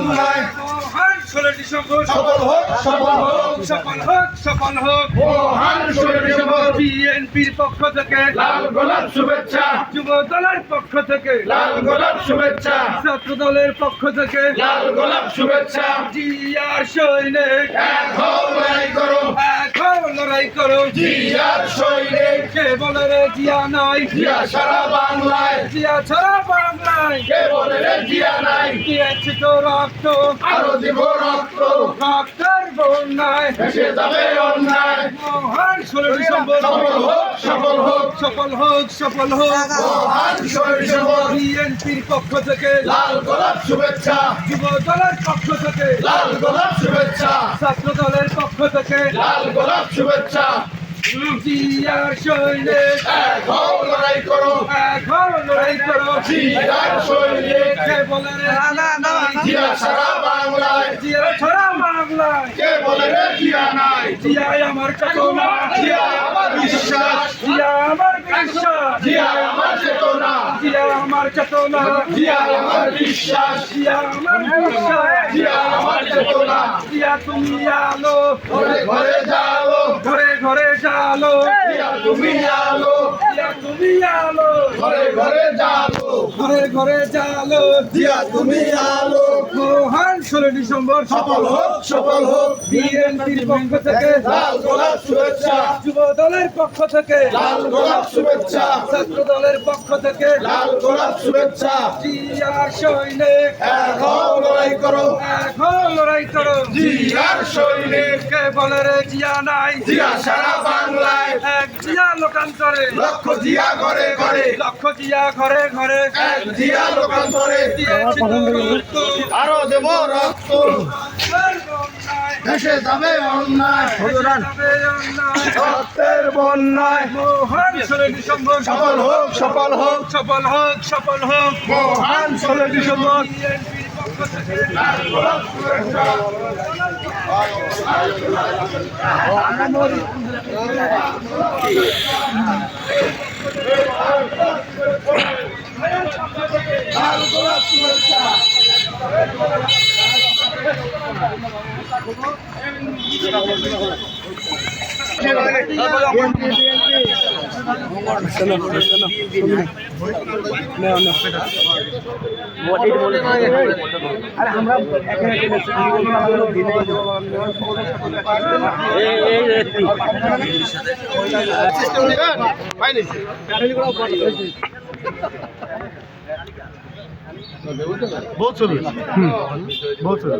মহান ষোলো ডিসেম্বর। সফল হোক সফল হোক। সফল হোক সফল হোক। মহান ষোলো ডিসেম্বর। বিএনপির পক্ষ থেকে। লাল গোলাপ শুভেচ্ছা। যুব দলের পক্ষ থেকে। লাল গোলাপ শুভেচ্ছা। ছাত্র দলের পক্ষ থেকে। লাল গোলাপ শুভেচ্ছা। জিয়ার সৈনিক। এক হও লড়াই করো। এখন লড়াই করো। জিয়ার সৈনিক কে বলে রে জিয়া নাই। জিয়া সারা বাংলায়। জিয়া ছাড়া বাংলায়। কে বলে রে জিয়া নাই। দিয়েছি তো রক্ত। আরও দিব রক্ত। রক্তের বন্যায়। ভেসে যাবে অন্যায়। মহান ডিসেম্বর সফল হোক সফল হোক। সফল হোক সফল হোক। মহান ষোলো ডিসেম্বর বিএনপির পক্ষ থেকে। লাল গোলাপ শুভেচ্ছা। যুব দলের পক্ষ থেকে। লাল গোলাপ শুভেচ্ছা। ছাত্র দলের পক্ষ থেকে। লাল গোলাপ শুভেচ্ছা। জিয়ার এক হও লড়াই করো। এখন লড়াই করো। জিয়ার সৈনিক কে বলে রে জিয়া নাই জিয়া সারা বাংলায়। জিয়া ছাড়া বাংলায়। কে বলে রে জিয়া নাই? জিয়াই আমার চেতনা। জিয়া আমার বিশ্বাস। জিয়া আমার বিশ্বাস। জিয়া আমার চেতনা। জিয়া আমার চেতনা। জিয়া আমার বিশ্বাস। জিয়া আমার বিশ্বাস। জিয়া আমার চেতনা। জিয়া তুমি আলো। ঘরে ঘরে যাও। ঘরে ঘরে জালো। জিয়া তুমি আলো। জিয়া তুমি আলো। ঘরে ঘরে যাও ঘরে ঘরে জালো। জিয়া তুমি আলো। মহান ষোলো ডিসেম্বর সফল হোক সফল হোক। বিএনপির পক্ষ থেকে লাল গোলাপ শুভেচ্ছা। যুব দলের পক্ষ থেকে লাল গোলাপ শুভেচ্ছা। ছাত্র দলের পক্ষ থেকে লাল গোলাপ শুভেচ্ছা। জিয়ার সৈনিক। হও লড়াই করো। এখন লড়াই করো। জিয়ার সৈনিক। বলে জিয়া নাই। জিয়া সারা বাংলায়। এক জিয়া লোকান্তরে। লক্ষ জিয়া ঘরে ঘরে। লক্ষ জিয়া ঘরে ঘরে। এক জিয়া লোকান্তরে। আরও দেব রক্ত। দেশে যাবে অন্যায়। যাবে অন্যায়। রক্তের বন্যায়। মহান ষোলো ডিসেম্বর সফল হোক সফল হোক। সফল হোক সফল হোক। মহান ষোলো ডিসেম্বর বিএনপির পক্ষ থেকে লাল গোলাপ শুভেচ্ছা চলো চলো না না আরে আমরা বহুত চলি বহুত চলি